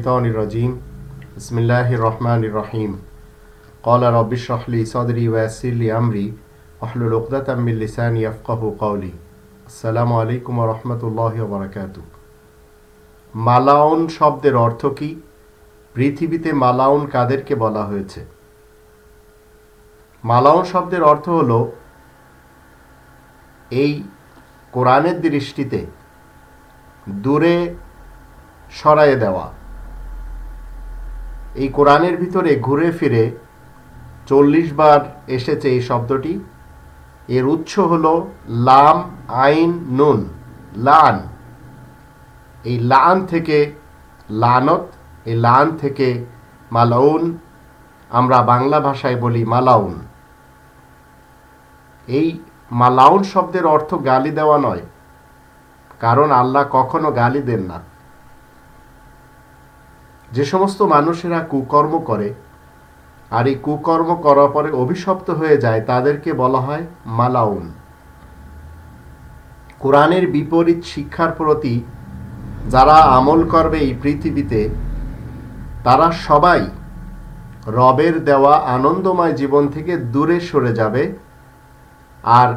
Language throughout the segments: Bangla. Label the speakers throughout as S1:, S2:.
S1: الشيطان الرجيم بسم الله الرحمن الرحيم قال رب اشرح لي صدري ويسر لي أمري واحلل عقدة من لساني يفقه قولي السلام عليكم ورحمة الله وبركاته মালাউন শব্দের অর্থ কি পৃথিবীতে মালাউন কাদেরকে বলা হয়েছে মালাউন শব্দের অর্থ হলো এই কোরআনের দৃষ্টিতে দূরে সরায়ে দেওয়া এই কোরআনের ভিতরে ঘুরে ফিরে চল্লিশ বার এসেছে এই শব্দটি। এর উৎস হল লাম, আইন, নুন, লান। এই লান থেকে লানত, এই লান থেকে মালাউন, আমরা বাংলা ভাষায় বলি মালাউন। এই মালাউন শব্দের অর্থ গালি দেওয়া নয়, কারণ আল্লাহ কখনো গালি দেন না। যে সমস্ত মানুষেরা কুকর্ম করে, আর এই কুকর্ম করার পরে অভিশপ্ত হয়ে যায়, তাদেরকে বলা হয় মালাউন। কোরআনের বিপরীত শিক্ষার প্রতি যারা আমল করবে এই পৃথিবীতে, তারা সবাই রবের দেওয়া আনন্দময় জীবন থেকে দূরে সরে যাবে, আর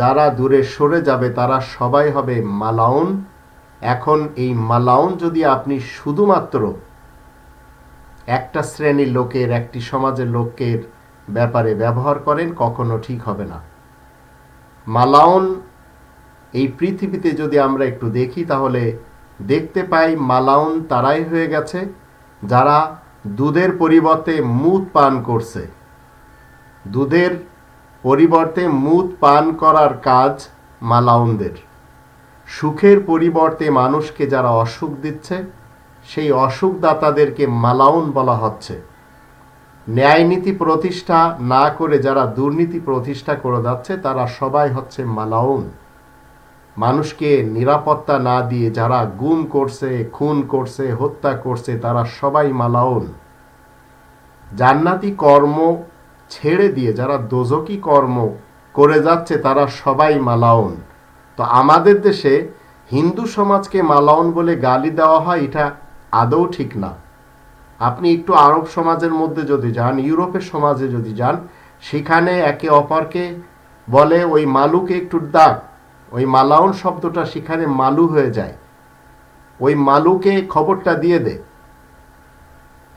S1: যারা দূরে সরে যাবে, তারা সবাই হবে মালাউন। এখন এই মালাউন যদি আপনি শুধুমাত্র একটা শ্রেণির লোকের, একটি সমাজের লোকের ব্যাপারে ব্যবহার করেন কখনো ঠিক হবে না। মালাউন, এই পৃথিবীতে যদি আমরা একটু দেখি তাহলে দেখতে পাই মালাউন তারাই হয়ে গেছে, যারা দুধের পরিবর্তে মুদ পান করছে। দুধের পরিবর্তে মুদ পান করার কাজ মালাউনদের। সুখের পরিবর্তে মানুষকে যারা অসুখ দিচ্ছে সেই অসুখদাতাদেরকে মালাউন বলা হচ্ছে। ন্যায়নীতি প্রতিষ্ঠা না করে যারা দুর্নীতি প্রতিষ্ঠা করে যাচ্ছে, তারা সবাই হচ্ছে মালাউন। মানুষকে নিরাপত্তা না দিয়ে যারা গুম করছে, খুন করছে, হত্যা করছে, তারা সবাই মালাউন। জান্নাতি কর্ম ছেড়ে দিয়ে যারা দোজকি কর্ম করে যাচ্ছে, তারা সবাই মালাউন। তো আমাদের দেশে হিন্দু সমাজকে মালাউন বলে গালি দেওয়া হয়, এটা আদৌ ঠিক না। আপনি একটু আরব সমাজের মধ্যে যদি যান, ইউরোপের সমাজে যদি যান, সেখানে একে অপরকে বলে ওই মালুকে একটু ডাক। ওই মালাউন শব্দটা সেখানে মালু হয়ে যায়। ওই মালুকে খবরটা দিয়ে দে।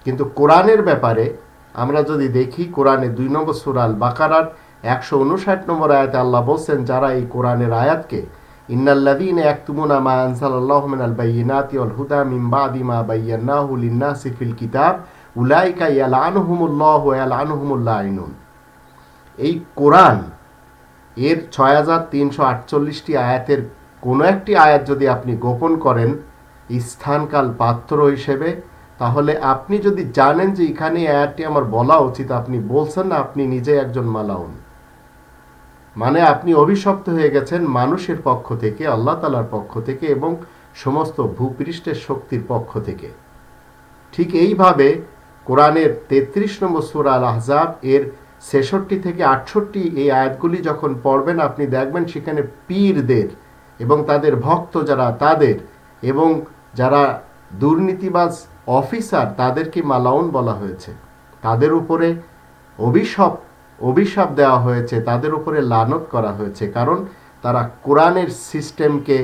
S1: কিন্তু কোরআনের ব্যাপারে আমরা যদি দেখি, কোরআনে দুই নম্বর সুরাল বাকারার একশো উনষাট নম্বর আয়াতে আল্লাহ বলছেন, যারা এই কোরআনের আয়াতকে ইন্নাল্লাদিন একতুমুনা মা আনসালাল্লাহু মিনাল বাইয়িনাতি ওয়াল হুদা মিন বাদি মা বায়্যানাহু লিন-নাসি কিতাব, উলাইকা ইয়ালআনুহুমুল্লাহু ওয়া ইয়ালআনুহুমুল লাইনুন এই কোরআন, এর ছয় হাজার তিনশো আটচল্লিশটি আয়াতের কোনো একটি আয়াত যদি আপনি গোপন করেন, স্থানকাল পাত্র হিসেবে, তাহলে আপনি যদি জানেন যে এখানে আয়াতটি আমার বলা উচিত, আপনি বলছেন না, আপনি নিজে একজন মালাউন। মানে আপনি অভিশপ্ত হয়ে গেছেন মানুষের পক্ষ থেকে, আল্লাহ তালার পক্ষ থেকে এবং সমস্ত ভূপৃষ্ঠের শক্তির পক্ষ থেকে। ঠিক এইভাবে কোরআনের তেত্রিশ নম্বর সুরা আল আহজাব এর ছেষট্টি থেকে আটষট্টি এই আয়াতগুলি যখন পড়বেন, আপনি দেখবেন সেখানে পীরদের এবং তাদের ভক্ত যারা তাদের এবং যারা দুর্নীতিবাজ অফিসার তাদেরকে মালাউন বলা হয়েছে। তাদের উপরে অভিশপ অভিশাপ দেওয়া হয়েছে, তাদের উপরে লানত করা হয়েছে। কারণ তারা কোরআনের সিস্টেমকে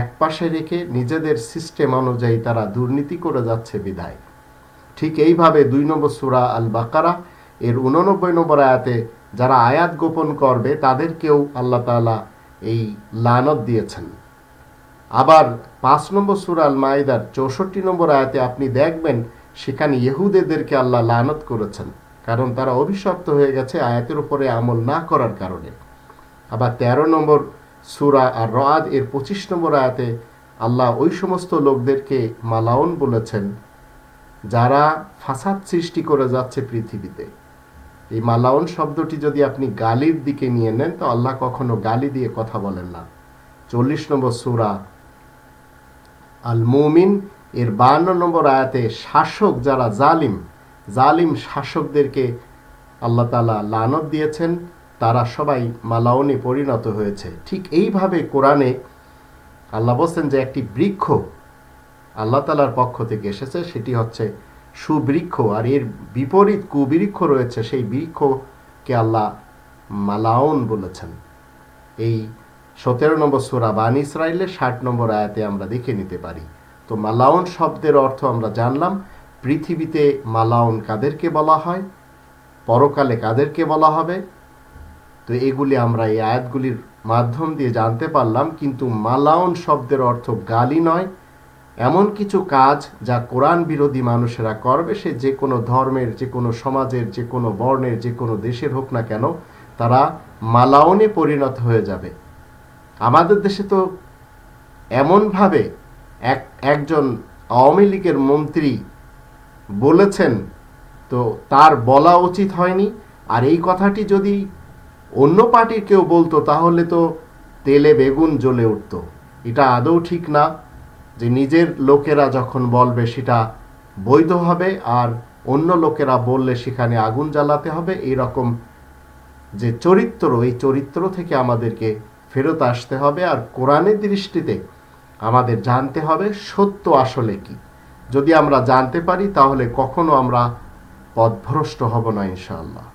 S1: একপাশে রেখে নিজেদের সিস্টেম অনুযায়ী তারা দুর্নীতি করে যাচ্ছে বিদায় ঠিক এইভাবে দুই নম্বর সুরা আল বাকারা এর উননব্বই নম্বর আয়াতে যারা আয়াত গোপন করবে, তাদেরকেও আল্লাহ তালা এই লানত দিয়েছেন। আবার পাঁচ নম্বর সুরা আল মাইদার চৌষট্টি নম্বর আয়াতে আপনি দেখবেন, সেখানে ইহুদেদেরকে আল্লাহ লানত করেছেন। কারণ তারা অভিশপ্ত হয়ে গেছে আয়াতের উপরে আমল না করার কারণে। আবার ১৩ নম্বর সুরা আর রাদ এর পঁচিশ নম্বর আয়াতে আল্লাহ ওই সমস্ত লোকদেরকে মালাউন বলেছেন, যারা ফাসাদ সৃষ্টি করে যাচ্ছে পৃথিবীতে। এই মালাউন শব্দটি যদি আপনি গালির দিকে নিয়ে নেন, তো আল্লাহ কখনো গালি দিয়ে কথা বলেন না। চল্লিশ নম্বর সুরা আল মুমিন এর বান্ন নম্বর আয়াতে শাসক যারা জালিম জালিম শাসকদেরকে আল্লাহ তালা লানত দিয়েছেন। তারা সবাই মালাউনে পরিণত হয়েছে। ঠিক এইভাবে কোরআনে আল্লাহ বলছেন যে একটি বৃক্ষ আল্লাহ তালার পক্ষ থেকে এসেছে, সেটি হচ্ছে সুবৃক্ষ। আর এর বিপরীত কুবৃক্ষ রয়েছে, সেই বৃক্ষকে আল্লাহ মালাউন বলেছেন। এই সতেরো নম্বর সুরা বান ইসরায়েলের ষাট নম্বর আয়াতে আমরা দেখে নিতে পারি। তো মালাউন শব্দের অর্থ আমরা জানলাম পৃথিবীতে মালাউন কাদেরকে বলা হয়? পরকালে কাদেরকে বলা হবে? তো এগুলি আমরা এই আয়াতগুলির মাধ্যম দিয়ে জানতে পারলাম, কিন্তু মালাউন শব্দের অর্থ গালি নয়। এমন কিছু কাজ যা কোরআন বিরোধী মানুষেরা করবে, সে যে কোনো ধর্মের, যে কোনো সমাজের, যে কোনো বর্ণের, যে কোনো দেশের হোক না কেন, তারা মালাউনে পরিণত হয়ে যাবে। আমাদের দেশে তো এমনভাবে এক, একজন আওয়ামী লীগের মন্ত্রী বলেছেন, তো তার বলা উচিত হয়নি। আর এই কথাটি যদি অন্য পার্টির কেউ বলতো, তাহলে তো তেলে বেগুন জ্বলে উঠত। এটা আদৌ ঠিক না যে নিজের লোকেরা যখন বলবে, সেটা বৈধ হবে, আর অন্য লোকেরা বললে সেখানে আগুন জ্বালাতে হবে। এই রকম যে চরিত্র, এই চরিত্র থেকে আমাদেরকে ফেরত আসতে হবে। আর কোরআনের দৃষ্টিতে আমাদের জানতে হবে, সত্য আসলে কি। যদি আমরা জানতে পারি তাহলে কখনো আমরা পথভ্রষ্ট হব না ইনশাআল্লাহ।